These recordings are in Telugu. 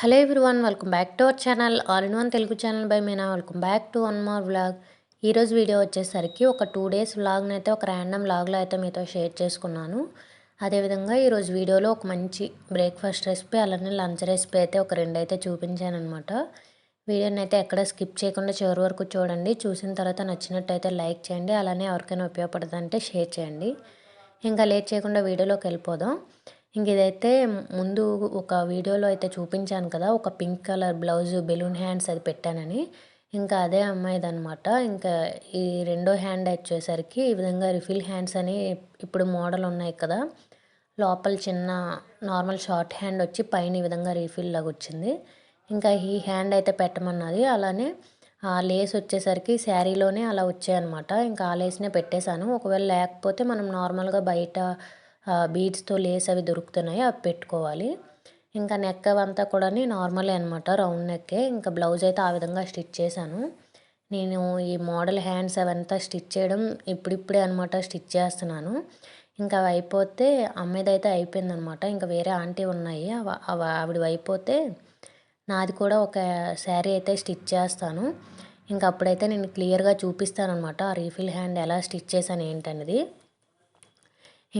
Hello everyone welcome back to our channel all in one Telugu channel by Meena welcome back to one more vlog ఈరోజు వీడియో వచ్చేసరికి ఒక టూ డేస్ వ్లాగ్ని అయితే ఒక ర్యాండమ్ వ్లాగ్లో అయితే మీతో షేర్ చేసుకున్నాను. అదేవిధంగా ఈరోజు వీడియోలో ఒక మంచి బ్రేక్ఫాస్ట్ రెసిపీ అలానే లంచ్ రెసిపీ అయితే ఒక రెండు అయితే చూపించాను అనమాట వీడియోని అయితే ఎక్కడ స్కిప్ చేయకుండా చివరి వరకు చూడండి. చూసిన తర్వాత నచ్చినట్టయితే లైక్ చేయండి. అలానే ఎవరికైనా ఉపయోగపడదంటే షేర్ చేయండి. ఇంకా లేట్ చేయకుండా వీడియోలోకి వెళ్ళిపోదాం. ఇంక ఇదైతే ముందు ఒక వీడియోలో అయితే చూపించాను కదా ఒక pink colour blouse balloon hands అది పెట్టానని. ఇంకా అదే అమ్మాయిది అనమాట ఇంకా ఈ రెండో హ్యాండ్ వచ్చేసరికి ఈ విధంగా రిఫిల్ హ్యాండ్స్ అని ఇప్పుడు మోడల్ ఉన్నాయి కదా లోపల చిన్న నార్మల్ షార్ట్ హ్యాండ్ వచ్చి పైన ఈ విధంగా రీఫిల్ లాగా వచ్చింది. ఇంకా ఈ హ్యాండ్ అయితే పెట్టమన్నది. అలానే ఆ లేస్ వచ్చేసరికి శారీలోనే అలా వచ్చాయన్నమాట. ఇంకా ఆ లేస్నే పెట్టేశాను. ఒకవేళ లేకపోతే మనం నార్మల్గా బయట బీడ్స్తో లేస్ అవి దొరుకుతున్నాయి అవి పెట్టుకోవాలి. ఇంకా నెక్ అంతా కూడా నార్మలే అనమాట రౌండ్ నెక్కే ఇంకా బ్లౌజ్ అయితే ఆ విధంగా స్టిచ్ చేశాను. నేను ఈ మోడల్ హ్యాండ్స్ అవంతా స్టిచ్ చేయడం ఇప్పుడిప్పుడే అనమాట స్టిచ్ చేస్తున్నాను. ఇంకా అవి అయిపోతే అమ్మేది అయితే అయిపోయిందనమాట ఇంకా వేరే ఆంటీ ఉన్నాయి అవి ఆవిడ అయిపోతే నాది కూడా ఒక శారీ అయితే స్టిచ్ చేస్తాను. ఇంకా అప్పుడైతే నేను క్లియర్గా చూపిస్తాను అనమాట ఆ రీఫిల్ హ్యాండ్ ఎలా స్టిచ్ చేశాను ఏంటనేది.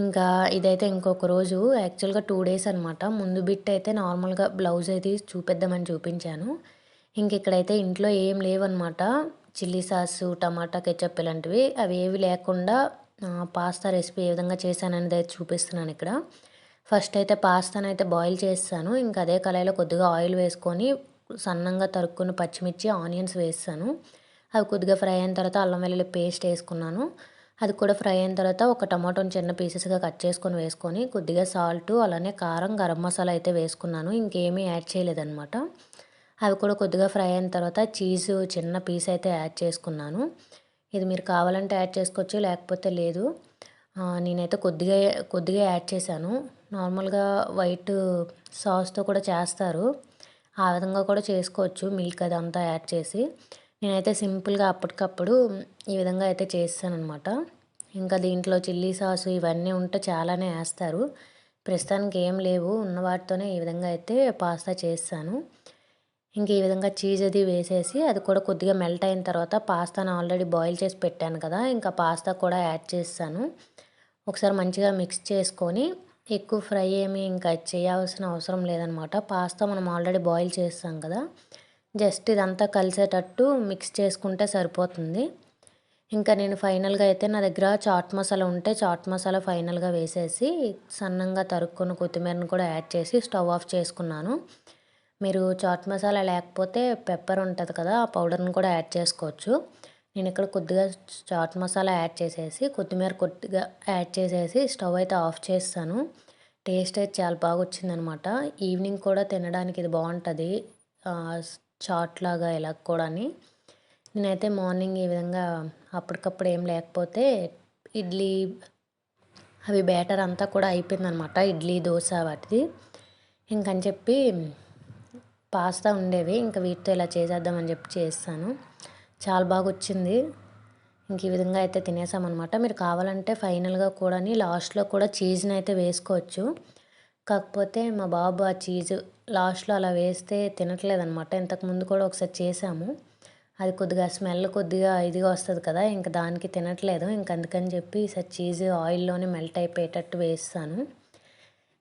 ఇంకా ఇదైతే ఇంకొక రోజు యాక్చువల్గా టూ డేస్ అనమాట ముందు బిట్ అయితే నార్మల్గా బ్లౌజ్ అయితే చూపిద్దామని చూపించాను. ఇంక ఇక్కడైతే ఇంట్లో ఏం లేవన్నమాట. చిల్లీ సాస్ టమాటా కెచప్ ఇలాంటివి. అవి ఏవి లేకుండా పాస్తా రెసిపీ ఏ విధంగా చేశాననేది అయితే చూపిస్తున్నాను ఇక్కడ. ఫస్ట్ అయితే పాస్తాను అయితే బాయిల్ చేస్తాను. ఇంకా అదే కళాయిలో కొద్దిగా ఆయిల్ వేసుకొని సన్నంగా తరుక్కుని పచ్చిమిర్చి ఆనియన్స్ వేస్తాను. అవి కొద్దిగా ఫ్రై అయిన తర్వాత అల్లం వెల్లుల్లి పేస్ట్ వేసుకున్నాను. అది కూడా ఫ్రై అయిన తర్వాత ఒక టమాటోని చిన్న పీసెస్గా కట్ చేసుకొని వేసుకొని కొద్దిగా సాల్ట్ అలానే కారం గరం మసాలా అయితే వేసుకున్నాను. ఇంకేమీ యాడ్ చేయలేదన్నమాట. అవి కూడా కొద్దిగా ఫ్రై అయిన తర్వాత చీజ్ చిన్న పీస్ అయితే యాడ్ చేసుకున్నాను. ఇది మీరు కావాలంటే యాడ్ చేసుకోవచ్చు లేకపోతే లేదు. నేనైతే కొద్దిగా కొద్దిగా యాడ్ చేశాను. నార్మల్గా వైట్ సాస్తో కూడా చేస్తారు. ఆ విధంగా కూడా చేసుకోవచ్చు మిల్క్ అదంతా యాడ్ చేసి. నేనైతే సింపుల్గా అప్పటికప్పుడు ఈ విధంగా అయితే చేస్తానమాట ఇంకా దీంట్లో చిల్లీ సాసు ఇవన్నీ ఉంటే చాలానే వేస్తారు. ప్రస్తుతానికి ఏం లేవు. ఉన్న వాటితోనే ఈ విధంగా అయితే పాస్తా చేస్తాను. ఇంక ఈ విధంగా చీజ్ అది వేసేసి అది కూడా కొద్దిగా మెల్ట్ అయిన తర్వాత పాస్తాను ఆల్రెడీ బాయిల్ చేసి పెట్టాను కదా ఇంకా పాస్తా కూడా యాడ్ చేస్తాను. ఒకసారి మంచిగా మిక్స్ చేసుకొని ఎక్కువ ఫ్రై ఏమి ఇంకా చేయాల్సిన అవసరం లేదనమాట పాస్తా మనం ఆల్రెడీ బాయిల్ చేస్తాం కదా జస్ట్ ఇదంతా కలిసేటట్టు మిక్స్ చేసుకుంటే సరిపోతుంది. ఇంకా నేను ఫైనల్గా అయితే నా దగ్గర చాట్ మసాలా ఉంటే చాట్ మసాలా ఫైనల్గా వేసేసి సన్నంగా తరుక్కున్న కొత్తిమీరను కూడా యాడ్ చేసి స్టవ్ ఆఫ్ చేసుకున్నాను. మీరు చాట్ మసాలా లేకపోతే పెప్పర్ ఉంటుంది కదా ఆ పౌడర్ని కూడా యాడ్ చేసుకోవచ్చు. నేను ఇక్కడ కొద్దిగా చాట్ మసాలా యాడ్ చేసేసి కొత్తిమీర కొద్దిగా యాడ్ చేసేసి స్టవ్ అయితే ఆఫ్ చేస్తాను. టేస్ట్ అయితే చాలా బాగా వచ్చిందనమాట. ఈవినింగ్ కూడా తినడానికి ఇది బాగుంటుంది. చాట్ లాగా ఇలా కూడా నేనైతే మార్నింగ్ ఈ విధంగా అప్పటికప్పుడు ఏం లేకపోతే ఇడ్లీ అవి బ్యాటర్ అంతా కూడా అయిపోయిందనమాట. ఇడ్లీ దోశ వాటిది. ఇంకని చెప్పి పాస్తా ఉండేవి. ఇంకా వీటితో ఇలా చేసేద్దామని చెప్పి చేస్తాను. చాలా బాగా వచ్చింది ఇంక ఈ విధంగా అయితే తినేసామన్నమాట మీరు కావాలంటే ఫైనల్గా కూడా లాస్ట్లో కూడా చీజ్ని అయితే వేసుకోవచ్చు. కాకపోతే మా బాబు ఆ చీజ్ లాస్ట్లో అలా వేస్తే తినట్లేదనమాట ఇంతకుముందు కూడా ఒకసారి చేసాము అది కొద్దిగా స్మెల్ కొద్దిగా ఇదిగా వస్తుంది కదా ఇంకా దానికి తినట్లేదు. ఇంక అందుకని చెప్పి ఈసారి చీజ్ ఆయిల్లోనే మెల్ట్ అయిపోయేటట్టు వేస్తాను.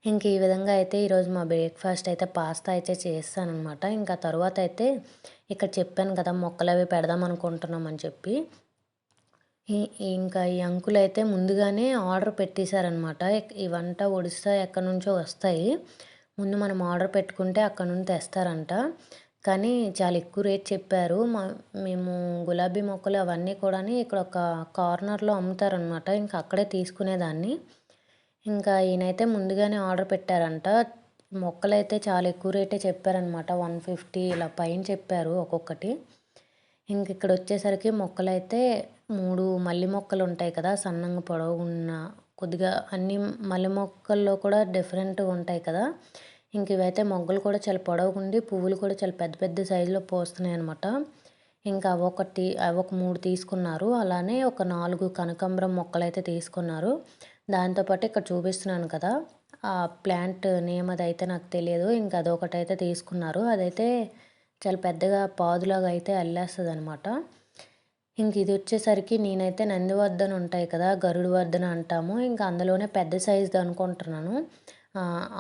ఇంక ఈ విధంగా అయితే ఈరోజు మా బ్రేక్ఫాస్ట్ అయితే పాస్తా అయితే చేస్తానమాట ఇంకా తర్వాత అయితే ఇక్కడ చెప్పాను కదా మొక్కలు అవి పెడదాం అనుకుంటున్నాం అని చెప్పి. ఇంకా ఈ అంకులు అయితే ముందుగానే ఆర్డర్ పెట్టేశారనమాట ఈ వంట ఒడిస్తా ఎక్కడి నుంచో వస్తాయి. ముందు మనం ఆర్డర్ పెట్టుకుంటే అక్కడ నుండి తెస్తారంట. కానీ చాలా ఎక్కువ రేట్ చెప్పారు. మా మేము గులాబీ మొక్కలు అవన్నీ కూడా ఇక్కడ ఒక కార్నర్లో అమ్ముతారనమాట ఇంకా అక్కడే తీసుకునేదాన్ని. ఇంకా ఈయనైతే ముందుగానే ఆర్డర్ పెట్టారంట. మొక్కలు అయితే చాలా ఎక్కువ రేటే చెప్పారనమాట వన్ ఫిఫ్టీ ఇలా పైన చెప్పారు ఒక్కొక్కటి. ఇంక ఇక్కడ వచ్చేసరికి మొక్కలైతే మూడు మల్లి మొక్కలు ఉంటాయి కదా సన్నంగా పొడవున్న కొద్దిగా అన్ని మల్లె మొక్కల్లో కూడా డిఫరెంట్ ఉంటాయి కదా. ఇంక ఇవైతే మొగ్గలు కూడా చాలా పొడవుగుండి పువ్వులు కూడా చాలా పెద్ద పెద్ద సైజులో పోస్తున్నాయి అనమాట ఇంకా ఒకటి అవి ఒక మూడు తీసుకున్నారు. అలానే ఒక నాలుగు కనకాంబరం మొక్కలు అయితే తీసుకున్నారు. దాంతోపాటు ఇక్కడ చూపిస్తున్నాను కదా ఆ ప్లాంట్ నేమ్ అది అయితే నాకు తెలియదు. ఇంకా అదొకటి అయితే తీసుకున్నారు. అదైతే చాలా పెద్దగా పాదులాగా అయితే అల్లేస్తుంది అనమాట ఇంక ఇది వచ్చేసరికి నేనైతే నందివర్ధన ఉంటాయి కదా గరుడు వర్ధన అంటాము. ఇంకా అందులోనే పెద్ద సైజుది అనుకుంటున్నాను.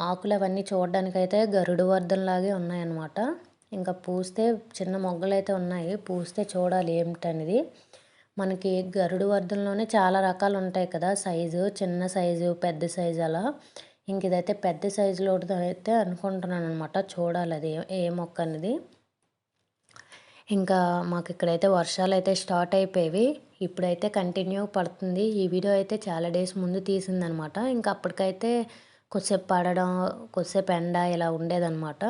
ఆకులు అవన్నీ చూడడానికైతే గరుడు వర్ధన లాగే ఉన్నాయన్నమాట. ఇంకా పూస్తే చిన్న మొగ్గలు అయితే ఉన్నాయి. పూస్తే చూడాలి ఏమిటనేది. మనకి గరుడు వర్ధంలోనే చాలా రకాలు ఉంటాయి కదా. సైజు చిన్న సైజు పెద్ద సైజు అలా. ఇంక ఇదైతే పెద్ద సైజులో అయితే అనుకుంటున్నాను అనమాట చూడాలి అది ఏ మొక్క అనేది ఇంకా మాకు ఇక్కడైతే వర్షాలు అయితే స్టార్ట్ అయిపోయేవి. ఇప్పుడైతే కంటిన్యూ పడుతుంది. ఈ వీడియో అయితే చాలా డేస్ ముందు తీసిందనమాట ఇంకా అప్పటికైతే కొద్దిసేపు పడడం కొద్దిసేపు ఎండ ఇలా ఉండేదన్నమాట.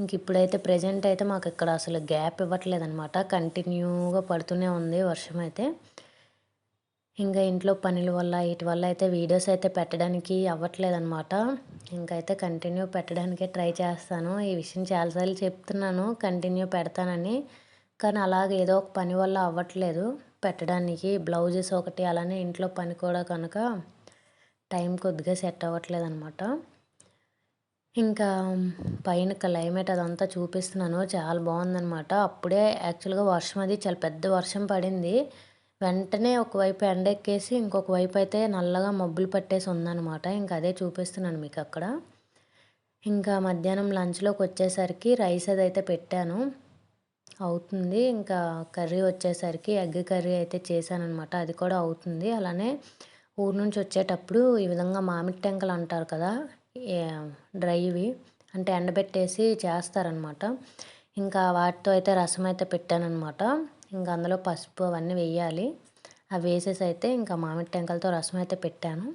ఇంక ఇప్పుడైతే ప్రజెంట్ అయితే మాకు ఇక్కడ అసలు గ్యాప్ ఇవ్వట్లేదనమాట కంటిన్యూగా పడుతూనే ఉంది వర్షం అయితే. ఇంకా ఇంట్లో పనుల వల్ల వీటి వల్ల అయితే వీడియోస్ అయితే పెట్టడానికి అవ్వట్లేదనమాట ఇంకైతే కంటిన్యూ పెట్టడానికే ట్రై చేస్తాను. ఈ విషయం చాలాసార్లు చెప్తున్నాను కంటిన్యూ పెడతానని. కానీ అలాగే ఏదో ఒక పని వల్ల అవ్వట్లేదు. పెట్టడానికి బ్లౌజెస్ ఒకటి అలానే ఇంట్లో పని కూడా కనుక టైం కొద్దిగా సెట్ అవ్వట్లేదు అనమాట ఇంకా పైన క్లైమేట్ అదంతా చూపిస్తున్నాను. చాలా బాగుందనమాట. అప్పుడే యాక్చువల్గా వర్షం అది చాలా పెద్ద వర్షం పడింది. వెంటనే ఒకవైపు ఎండెక్కేసి ఇంకొక వైపు అయితే నల్లగా మబ్బులు పట్టేసి ఉందన్నమాట ఇంకా అదే చూపిస్తున్నాను మీకు అక్కడ. ఇంకా మధ్యాహ్నం లంచ్లోకి వచ్చేసరికి రైస్ అది అయితే పెట్టాను. అవుతుంది. ఇంకా కర్రీ వచ్చేసరికి ఎగ్ కర్రీ అయితే చేశాను అనమాట అది కూడా అవుతుంది. అలానే ఊరు నుంచి వచ్చేటప్పుడు ఈ విధంగా మామిడి టెంకలు అంటారు కదా డ్రైవి అంటే ఎండబెట్టేసి చేస్తారనమాట. ఇంకా వాటితో అయితే రసం అయితే పెట్టానమాట ఇంకా అందులో పసుపు అవన్నీ వేయాలి. అవి వేసేసి అయితే ఇంకా మామిడి టెంకలతో రసం అయితే పెట్టాను.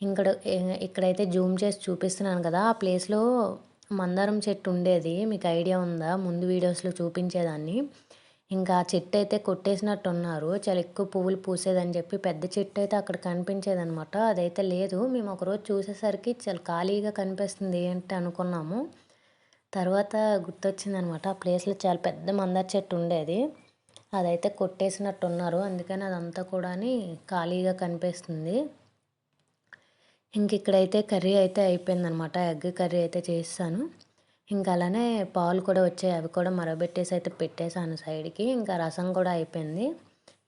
ఇక్కడ ఇక్కడైతే జూమ్ చేసి చూపిస్తున్నాను కదా ఆ ప్లేస్లో మందారం చెట్టు ఉండేది. మీకు ఐడియా ఉందా? ముందు వీడియోస్లో చూపించేదాన్ని. ఇంకా చెట్టు అయితే కొట్టేసినట్టు ఉన్నారు చాలా ఎక్కువ పువ్వులు పూసేదని చెప్పి పెద్ద చెట్టు అయితే అక్కడ కనిపించేదనమాట అదైతే లేదు. మేము ఒకరోజు చూసేసరికి చాలా ఖాళీగా కనిపిస్తుంది ఏంటి అనుకున్నాము. తర్వాత గుర్తొచ్చిందనమాట ఆ ప్లేస్లో చాలా పెద్ద మందార చెట్టు ఉండేది. అదైతే కొట్టేసినట్టు ఉన్నారు అందుకని అదంతా కూడా ఖాళీగా కనిపిస్తుంది. ఇంక ఇక్కడైతే కర్రీ అయితే అయిపోయిందనమాట ఎగ్ కర్రీ అయితే చేస్తాను. ఇంకా అలానే పాలు కూడా వచ్చాయి. అవి కూడా మరగబెట్టేసి అయితే పెట్టేశాను సైడ్కి. ఇంకా రసం కూడా అయిపోయింది.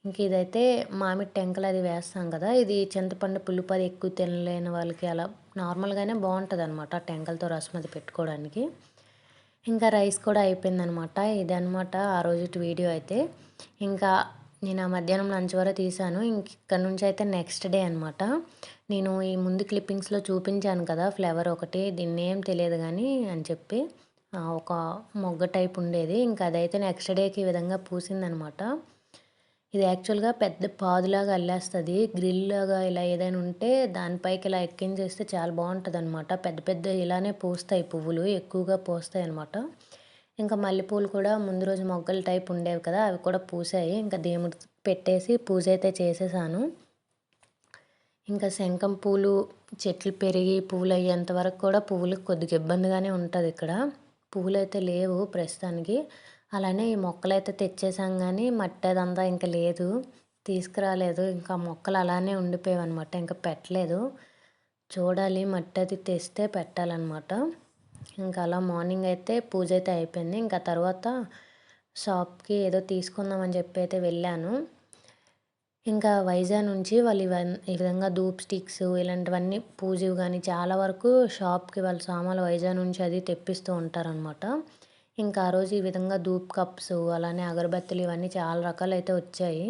ఇంక ఇదైతే మామిడి టెంకలు అది వేస్తాం కదా ఇది చింతపండు పులుపు అది ఎక్కువ తినలేని వాళ్ళకి అలా నార్మల్గానే బాగుంటుంది అనమాట టెంకలతో రసం అది పెట్టుకోవడానికి. ఇంకా రైస్ కూడా అయిపోయిందనమాట ఇది అనమాట ఆ రోజు వీడియో అయితే. ఇంకా నేను ఆ మధ్యాహ్నం లంచ్ వరకు తీసాను ఇంక ఇక్కడ నుంచి అయితే నెక్స్ట్ డే అనమాట నేను ఈ ముందు క్లిప్పింగ్స్లో చూపించాను కదా ఫ్లేవర్ ఒకటి దీన్ని ఏం తెలియదు కానీ అని చెప్పి ఒక మొగ్గ టైప్ ఉండేది. ఇంకా అదైతే నెక్స్ట్ డేకి ఈ విధంగా పూసిందనమాట ఇది యాక్చువల్గా పెద్ద పాదులాగా అల్లేస్తుంది. గ్రిల్ లాగా ఇలా ఏదైనా ఉంటే దానిపైకి ఇలా ఎక్కించేస్తే చాలా బాగుంటుంది అనమాట పెద్ద పెద్ద ఇలానే పూస్తాయి పువ్వులు ఎక్కువగా పూస్తాయి అనమాట ఇంకా మల్లెపూలు కూడా ముందు రోజు మొగ్గల టైప్ ఉండేవి కదా అవి కూడా పూసాయి. ఇంకా దేవుడు పెట్టేసి పూజ అయితే చేసేసాను. ఇంకా శంఖం పూలు చెట్లు పెరిగి పూలు అయ్యేంత వరకు కూడా పువ్వులు కొద్దిగా ఇబ్బందిగానే ఉంటుంది ఇక్కడ. పువ్వులు అయితే లేవు ప్రస్తుతానికి. అలానే ఈ మొక్కలు అయితే తెచ్చేసాం కానీ మట్టి అదంతా ఇంకా లేదు తీసుకురాలేదు. ఇంకా మొక్కలు అలానే ఉండిపోయావు అనమాట ఇంకా పెట్టలేదు. చూడాలి మట్టి అది తెస్తే పెట్టాలన్నమాట. ఇంకా అలా మార్నింగ్ అయితే పూజ అయితే అయిపోయింది. ఇంకా తర్వాత షాప్కి ఏదో తీసుకుందామని చెప్పి అయితే వెళ్ళాను. ఇంకా వైజాగ్ నుంచి వాళ్ళు ఇవన్నీ ఈ విధంగా ధూప్ స్టిక్స్ ఇలాంటివన్నీ పూజవి కానీ చాలా వరకు షాప్కి వాళ్ళ సామాన్లు వైజాగ్ నుంచి అది తెప్పిస్తూ ఉంటారనమాట ఇంకా ఆ రోజు ఈ విధంగా ధూప్ కప్స్ అలానే అగరబత్తులు ఇవన్నీ చాలా రకాలు అయితే వచ్చాయి.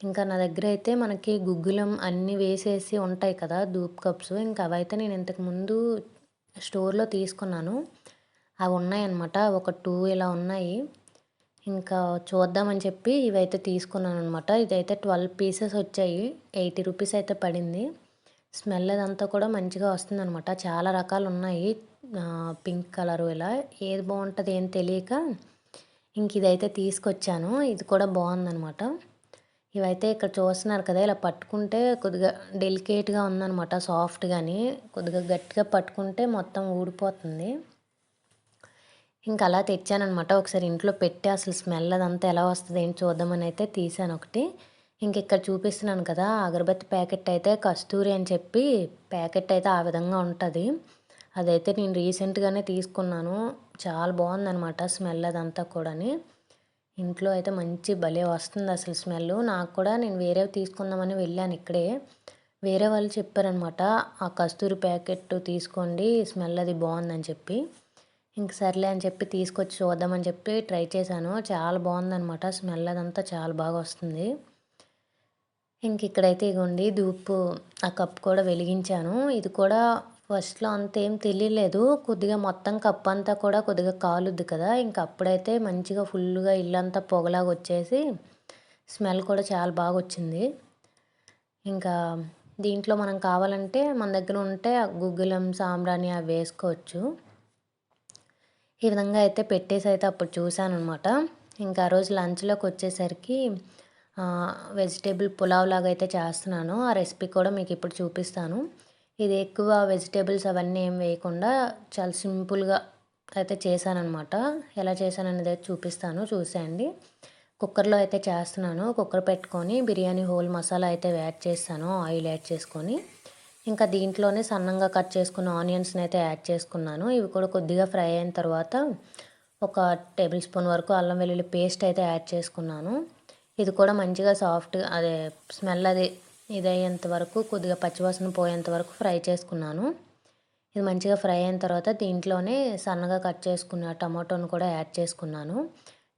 ఇంకా నా దగ్గర అయితే మనకి గుగ్గులం అన్నీ వేసేసి ఉంటాయి కదా ధూప్ కప్స్. ఇంకా అవైతే నేను ఇంతకుముందు స్టోర్లో తీసుకున్నాను. అవి ఉన్నాయన్నమాట. ఒక టూ ఇలా ఉన్నాయి. ఇంకా చూద్దామని చెప్పి ఇవైతే తీసుకున్నాను అనమాట ఇదైతే ట్వెల్వ్ పీసెస్ వచ్చాయి. ఎయిటీ రూపీస్ అయితే పడింది. స్మెల్ అదంతా కూడా మంచిగా వస్తుందనమాట చాలా రకాలు ఉన్నాయి. పింక్ కలరు ఇలా. ఏది బాగుంటుంది ఏం తెలియక ఇంక ఇదైతే తీసుకొచ్చాను. ఇది కూడా బాగుందనమాట ఇవైతే ఇక్కడ చూస్తున్నారు కదా ఇలా పట్టుకుంటే కొద్దిగా డెలికేట్గా ఉందనమాట సాఫ్ట్ కానీ కొద్దిగా గట్టిగా పట్టుకుంటే మొత్తం ఊడిపోతుంది. ఇంకా అలా తెచ్చానమాట ఒకసారి ఇంట్లో పెట్టి అసలు స్మెల్ అదంతా ఎలా వస్తుంది ఏంటి చూద్దామని అయితే తీసాను ఒకటి. ఇంక ఇక్కడ చూపిస్తున్నాను కదా అగరబత్తి ప్యాకెట్ అయితే కస్తూరి అని చెప్పి ప్యాకెట్ అయితే ఆ విధంగా ఉంటుంది. అదైతే నేను రీసెంట్గానే తీసుకున్నాను. చాలా బాగుందనమాట స్మెల్ అదంతా కూడాని. ఇంట్లో అయితే మంచి భలే వస్తుంది అసలు స్మెల్. నాకు కూడా నేను వేరే తీసుకుందామని వెళ్ళాను ఇక్కడే. వేరే వాళ్ళు చెప్పారనమాట ఆ కస్తూరి ప్యాకెట్ తీసుకోండి స్మెల్ అది బాగుందని చెప్పి. ఇంక సర్లే అని చెప్పి తీసుకొచ్చి చూద్దామని చెప్పి ట్రై చేశాను. చాలా బాగుందనమాట స్మెల్ అదంతా చాలా బాగా వస్తుంది. ఇంక ఇక్కడైతే ఇగోండి ధూపు ఆ కప్ కూడా వెలిగించాను. ఇది కూడా ఫస్ట్లో అంత ఏం తెలియలేదు కొద్దిగా మొత్తం కప్ అంతా కూడా కొద్దిగా కాలుద్ది కదా. ఇంక అప్పుడైతే మంచిగా ఫుల్గా ఇల్లంతా పొగలాగా వచ్చేసి స్మెల్ కూడా చాలా బాగా వచ్చింది. ఇంకా దీంట్లో మనం కావాలంటే మన దగ్గర ఉంటే గుగ్గులం సాంబ్రాణి అవి వేసుకోవచ్చు. ఈ విధంగా అయితే పెట్టేసి అయితే అప్పుడు చూశాను అనమాట ఇంకా ఆ రోజు లంచ్లోకి వచ్చేసరికి వెజిటేబుల్ పులావ్ లాగా అయితే చేస్తున్నాను. ఆ రెసిపీ కూడా మీకు ఇప్పుడు చూపిస్తాను. ఇది ఎక్కువ వెజిటేబుల్స్ అవన్నీ ఏం వేయకుండా చాలా సింపుల్గా అయితే చేశానమాట ఎలా చేశాననేది అయితే చూపిస్తాను చూసేయండి. కుక్కర్లో అయితే చేస్తున్నాను. కుక్కర్ పెట్టుకొని బిర్యానీ హోల్ మసాలా అయితే యాడ్ చేస్తాను ఆయిల్ యాడ్ చేసుకొని. ఇంకా దీంట్లోనే సన్నంగా కట్ చేసుకున్న ఆనియన్స్ని అయితే యాడ్ చేసుకున్నాను. ఇవి కూడా కొద్దిగా ఫ్రై అయిన తర్వాత ఒక టేబుల్ స్పూన్ వరకు అల్లం వెల్లుల్లి పేస్ట్ అయితే యాడ్ చేసుకున్నాను. ఇది కూడా మంచిగా సాఫ్ట్ అదే స్మెల్ అది ఇదయ్యేంత వరకు కొద్దిగా పచ్చివాసన పోయేంత వరకు ఫ్రై చేసుకున్నాను. ఇది మంచిగా ఫ్రై అయిన తర్వాత దీంట్లోనే సన్నగా కట్ చేసుకున్న టమాటోను కూడా యాడ్ చేసుకున్నాను.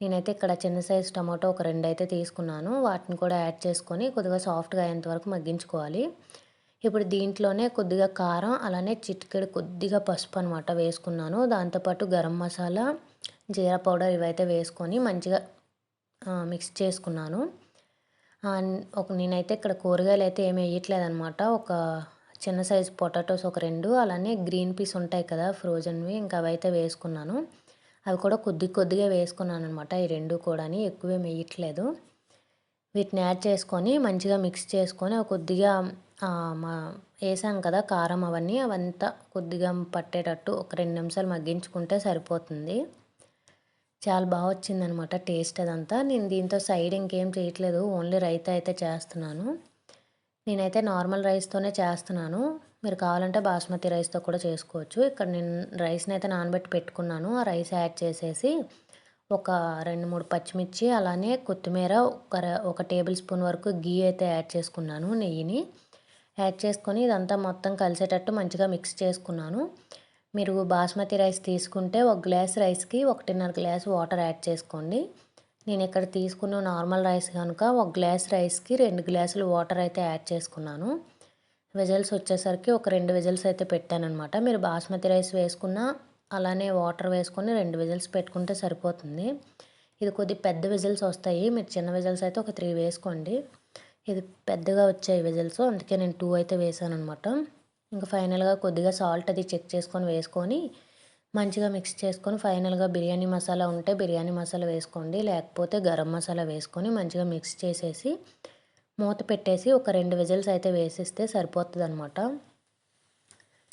నేనైతే ఇక్కడ చిన్న సైజు టమాటో ఒక రెండు అయితే తీసుకున్నాను. వాటిని కూడా యాడ్ చేసుకొని కొద్దిగా సాఫ్ట్గా అయ్యేంత వరకు మగ్గించుకోవాలి. ఇప్పుడు దీంట్లోనే కొద్దిగా కారం అలానే చిటికెడు కొద్దిగా పసుపు అనమాట వేసుకున్నాను. దాంతోపాటు గరం మసాలా జీరా పౌడర్ ఇవైతే వేసుకొని మంచిగా మిక్స్ చేసుకున్నాను. ఒక నేనైతే ఇక్కడ కూరగాయలు అయితే ఏమి వేయట్లేదు అనమాట ఒక చిన్న సైజు పొటాటోస్ ఒక రెండు అలానే గ్రీన్ పీస్ ఉంటాయి కదా ఫ్రోజన్వి ఇంకా అవైతే వేసుకున్నాను. అవి కూడా కొద్ది కొద్దిగా వేసుకున్నాను అనమాట ఈ రెండు కూడా ఎక్కువేం వేయట్లేదు. వీటిని యాడ్ చేసుకొని మంచిగా మిక్స్ చేసుకొని కొద్దిగా మా వేసాం కదా కారం అవన్నీ అవంతా కొద్దిగా పట్టేటట్టు ఒక రెండు నిమిషాలు మగ్గించుకుంటే సరిపోతుంది. చాలా బాగా వచ్చిందనమాట టేస్ట్ అదంతా. నేను దీంతో సైడ్ ఇంకేం చేయట్లేదు. ఓన్లీ రైతా అయితే చేస్తున్నాను. నేనైతే నార్మల్ రైస్తోనే చేస్తున్నాను. మీరు కావాలంటే బాస్మతి రైస్తో కూడా చేసుకోవచ్చు. ఇక్కడ నేను రైస్ని అయితే నానబెట్టి పెట్టుకున్నాను. ఆ రైస్ యాడ్ చేసేసి ఒక రెండు మూడు పచ్చిమిర్చి అలానే కొత్తిమీర ఒక ఒక టేబుల్ స్పూన్ వరకు గీ అయితే యాడ్ చేసుకున్నాను నెయ్యిని. యాడ్ చేసుకొని ఇదంతా మొత్తం కలిసేటట్టు మంచిగా మిక్స్ చేసుకున్నాను. మీరు బాస్మతి రైస్ తీసుకుంటే ఒక గ్లాస్ రైస్కి ఒకటిన్నర గ్లాస్ వాటర్ యాడ్ చేసుకోండి. నేను ఇక్కడ తీసుకున్న నార్మల్ రైస్ కనుక ఒక గ్లాస్ రైస్కి రెండు గ్లాసులు వాటర్ అయితే యాడ్ చేసుకున్నాను. విజిల్స్ వచ్చేసరికి ఒక రెండు విజిల్స్ అయితే పెట్టానమాట మీరు బాస్మతి రైస్ వేసుకున్న అలానే వాటర్ వేసుకొని రెండు విజిల్స్ పెట్టుకుంటే సరిపోతుంది. ఇది కొద్ది పెద్ద విజిల్స్ వస్తాయి. మీరు చిన్న విజిల్స్ అయితే ఒక త్రీ వేసుకోండి. ఇది పెద్దగా వచ్చాయి విజిల్స్. అందుకే నేను టూ అయితే వేసాను అనమాట ఇంకా ఫైనల్గా కొద్దిగా సాల్ట్ అది చెక్ చేసుకొని వేసుకొని మంచిగా మిక్స్ చేసుకొని ఫైనల్గా బిర్యానీ మసాలా ఉంటే బిర్యానీ మసాలా వేసుకోండి. లేకపోతే గరం మసాలా వేసుకొని మంచిగా మిక్స్ చేసేసి మూత పెట్టేసి ఒక రెండు విజిల్స్ అయితే వేసిస్తే సరిపోతుంది అనమాట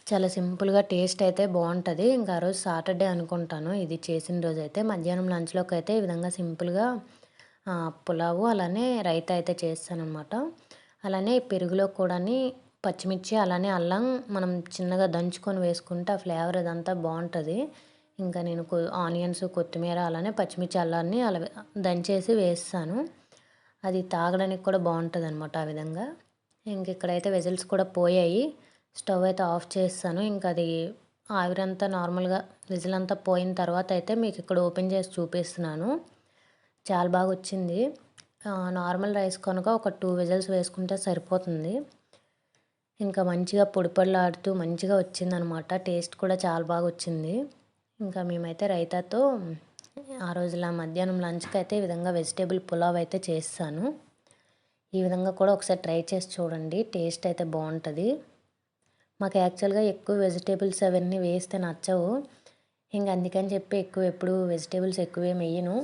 చాలా సింపుల్గా టేస్ట్ అయితే బాగుంటుంది. ఇంకా ఆ రోజు సాటర్డే అనుకుంటాను. ఇది చేసిన రోజు అయితే మధ్యాహ్నం లంచ్లోకి అయితే ఈ విధంగా సింపుల్గా పులావు అలానే రైతా అయితే చేస్తాను అనమాట అలానే పెరుగులో కూడా పచ్చిమిర్చి అలానే అల్లం మనం చిన్నగా దంచుకొని వేసుకుంటే ఆ ఫ్లేవర్ అదంతా బాగుంటుంది. ఇంకా నేను ఆనియన్స్ కొత్తిమీర అలానే పచ్చిమిర్చి అల్లాన్ని అలా దంచేసి వేస్తాను. అది తాగడానికి కూడా బాగుంటుంది అనమాట ఆ విధంగా. ఇంక ఇక్కడైతే వెజిల్స్ కూడా పోయాయి. స్టవ్ అయితే ఆఫ్ చేస్తాను. ఇంకా అది ఆవిరంతా నార్మల్గా విజిల్ అంతా పోయిన తర్వాత అయితే మీకు ఇక్కడ ఓపెన్ చేసి చూపిస్తున్నాను. చాలా బాగా వచ్చింది నార్మల్ రైస్ కనుక ఒక టూ విజిల్స్ వేసుకుంటే సరిపోతుంది. ఇంకా మంచిగా పొడి పొడిలాడుతూ మంచిగా వచ్చిందనమాట. టేస్ట్ కూడా చాలా బాగా వచ్చింది. ఇంకా మేమైతే రైతాతో ఆ రోజుల మధ్యాహ్నం లంచ్కి అయితే ఈ విధంగా వెజిటేబుల్ పులావ్ అయితే చేస్తాను. ఈ విధంగా కూడా ఒకసారి ట్రై చేసి చూడండి. టేస్ట్ అయితే బాగుంటుంది. మాకు యాక్చువల్గా ఎక్కువ వెజిటేబుల్స్ అవన్నీ వేస్తే నచ్చవు. ఇంకా అందుకని చెప్పి ఎక్కువ ఎప్పుడు వెజిటేబుల్స్ ఎక్కువ ఏమి వేయను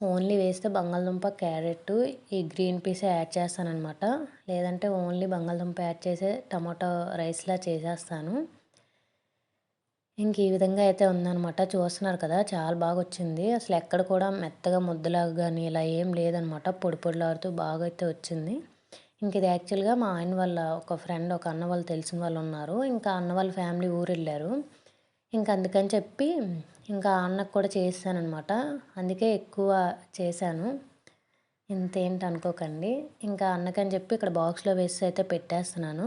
ఓన్లీ వేస్తే బంగాళదుంప క్యారెట్ ఈ గ్రీన్ పీస్ యాడ్ చేస్తానమాట లేదంటే ఓన్లీ బంగాళదుంప యాడ్ చేసే టమాటో రైస్లా చేసేస్తాను. ఇంక ఈ విధంగా అయితే ఉందనమాట చూస్తున్నారు కదా చాలా బాగా వచ్చింది అసలు ఎక్కడ కూడా మెత్తగా ముద్దలాగా కానీ ఇలా ఏం లేదనమాట పొడి పొడిలాడుతూ బాగా అయితే వచ్చింది. ఇంక ఇది యాక్చువల్గా మా ఆయన వాళ్ళ ఒక ఫ్రెండ్ ఒక అన్న వాళ్ళు తెలిసిన వాళ్ళు ఉన్నారు. ఇంకా అన్న వాళ్ళ ఫ్యామిలీ ఊరు వెళ్ళారు ఇంకా అందుకని చెప్పి ఇంకా అన్నకు కూడా చేస్తానమాట అందుకే ఎక్కువ చేశాను. ఇంతేంటి అనుకోకండి. ఇంకా అన్నకని చెప్పి ఇక్కడ బాక్స్లో వేసి అయితే పెట్టేస్తున్నాను.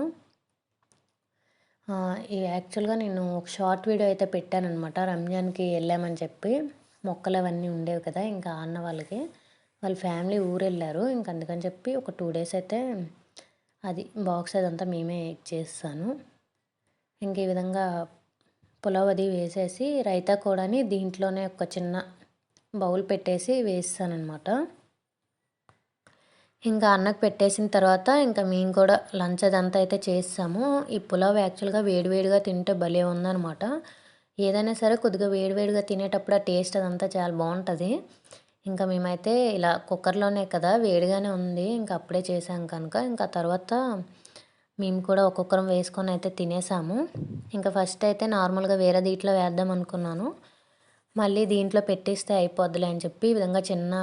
ఈ యాక్చువల్గా నేను ఒక షార్ట్ వీడియో అయితే పెట్టానమాట రంజాన్కి వెళ్ళామని చెప్పి. మొక్కలు అవన్నీ ఉండేవి కదా ఇంకా అన్న వాళ్ళకి. వాళ్ళ ఫ్యామిలీ ఊరు వెళ్ళారు ఇంకా అందుకని చెప్పి ఒక టూ డేస్ అయితే అది బాక్స్ అదంతా మేమే చేస్తాను ఇంక ఈ విధంగా పులావ్ అది వేసేసి రైతా కూడాని దీంట్లోనే ఒక చిన్న బౌల్ పెట్టేసి వేస్తానమాట ఇంకా అన్నకు పెట్టేసిన తర్వాత ఇంకా మేము కూడా లంచ్ అదంతా అయితే చేస్తాము. ఈ పులావ్ యాక్చువల్గా వేడివేడిగా తింటే భలే ఉందనమాట ఏదైనా సరే కొద్దిగా వేడివేడిగా తినేటప్పుడు ఆ టేస్ట్ అదంతా చాలా బాగుంటుంది. ఇంకా మేమైతే ఇలా కుక్కర్లోనే కదా వేడిగానే ఉంది. ఇంకా అప్పుడే చేసాం కనుక. ఇంకా తర్వాత మేము కూడా ఒక్కొక్కరం వేసుకొని అయితే తినేసాము. ఇంకా ఫస్ట్ అయితే నార్మల్గా వేరే దీంట్లో వేద్దాం అనుకున్నాను. మళ్ళీ దీంట్లో పెట్టేస్తే అయిపోద్దిలే అని చెప్పి ఈ విధంగా చిన్న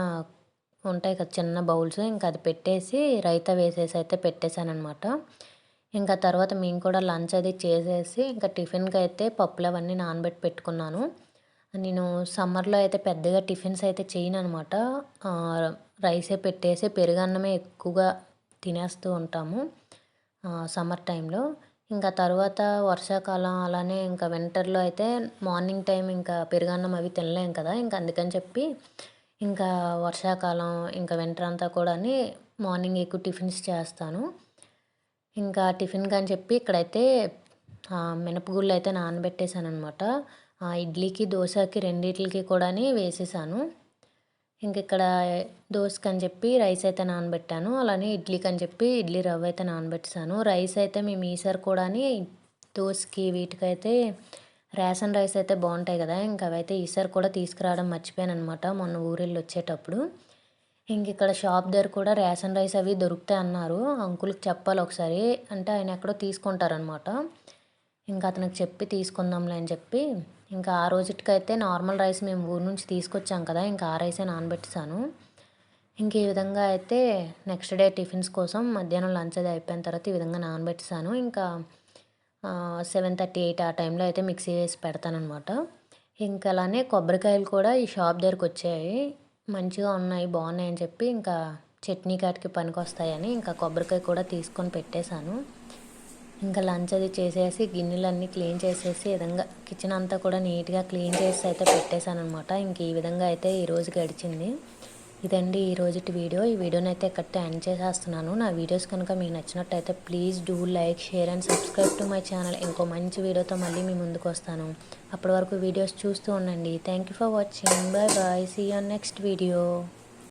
ఉంటాయి కదా చిన్న బౌల్స్ ఇంకా అది పెట్టేసి రైతా వేసేసి అయితే పెట్టేశానమాట ఇంకా తర్వాత మేము కూడా లంచ్ అది చేసేసి ఇంకా టిఫిన్కి అయితే పప్పులు అవన్నీ నానబెట్టి పెట్టుకున్నాను. నేను సమ్మర్లో అయితే పెద్దగా టిఫిన్స్ అయితే చేయను అనమాట రైసే పెట్టేసి పెరుగన్నమే ఎక్కువగా తినేస్తూ ఉంటాము. సమ్మర్ టైంలో. ఇంకా తర్వాత వర్షాకాలం అలానే ఇంకా వింటర్లో అయితే మార్నింగ్ టైం ఇంకా పెరుగన్నం అవి తినలేం కదా ఇంకా అందుకని చెప్పి ఇంకా వర్షాకాలం ఇంకా వింటర్ అంతా కూడా మార్నింగ్ ఎక్కువ టిఫిన్స్ చేస్తాను. ఇంకా టిఫిన్ అని చెప్పి ఇక్కడైతే మినపగుళ్ళు అయితే నానబెట్టేశాను అనమాట ఇడ్లీకి దోశకి రెండిట్లకి కూడా వేసేసాను. ఇంక ఇక్కడ దోశకి అని చెప్పి రైస్ అయితే నానబెట్టాను. అలానే ఇడ్లీకి అని చెప్పి ఇడ్లీ రవ్వ అయితే నానబెట్టాను రైస్ అయితే మేము ఈసారి కూడా దోశకి వీటికైతే రేషన్ రైస్ అయితే బాగుంటాయి కదా ఇంకా అవైతే ఈసారి కూడా తీసుకురావడం మర్చిపోయాను అనమాట మొన్న ఊరెళ్ళి వచ్చేటప్పుడు. ఇంక ఇక్కడ షాప్ దగ్గర కూడా రేషన్ రైస్ అవి దొరుకుతాయి అన్నారు. అంకుల్కి చెప్పాలి ఒకసారి. అంటే ఆయన ఎక్కడో తీసుకుంటారనమాట ఇంకా అతనికి చెప్పి తీసుకుందాంలే అని చెప్పి ఇంకా ఆ రోజుటికైతే నార్మల్ రైస్ మేము ఊరు నుంచి తీసుకొచ్చాం కదా ఇంకా ఆ రైసే నానబెట్టాను ఇంక ఈ విధంగా అయితే నెక్స్ట్ డే టిఫిన్స్ కోసం మధ్యాహ్నం లంచ్ అది అయిపోయిన తర్వాత ఈ విధంగా నానబెట్టాను ఇంకా సెవెన్ థర్టీ ఎయిట్ ఆ టైంలో అయితే మిక్సీ వేసి పెడతానమాట ఇంకా అలానే కొబ్బరికాయలు కూడా ఈ షాప్ దగ్గరకు వచ్చాయి. మంచిగా ఉన్నాయి బాగున్నాయి అని చెప్పి ఇంకా చట్నీ కాటికి పనికి వస్తాయని ఇంకా కొబ్బరికాయ కూడా తీసుకొని పెట్టేశాను. ఇంకా లంచ్ అది చేసేసి గిన్నెలన్నీ క్లీన్ చేసేసి విధంగా కిచెన్ అంతా కూడా నీట్గా క్లీన్ చేసి అయితే పెట్టేశాను అనమాట ఇంక ఈ విధంగా అయితే ఈరోజు గడిచింది. ఇదండి ఈ వీడియో. ఈ వీడియోని అయితే ఇక్కడ ఎండ్ చేసేస్తున్నాను. నా వీడియోస్ కనుక మీకు నచ్చినట్టయితే please do like share and subscribe to my channel. ఇంకో మంచి వీడియోతో మళ్ళీ మీ ముందుకు వస్తాను. అప్పటి వరకు వీడియోస్ చూస్తూ ఉండండి. Thank you for watching bye bye see on next video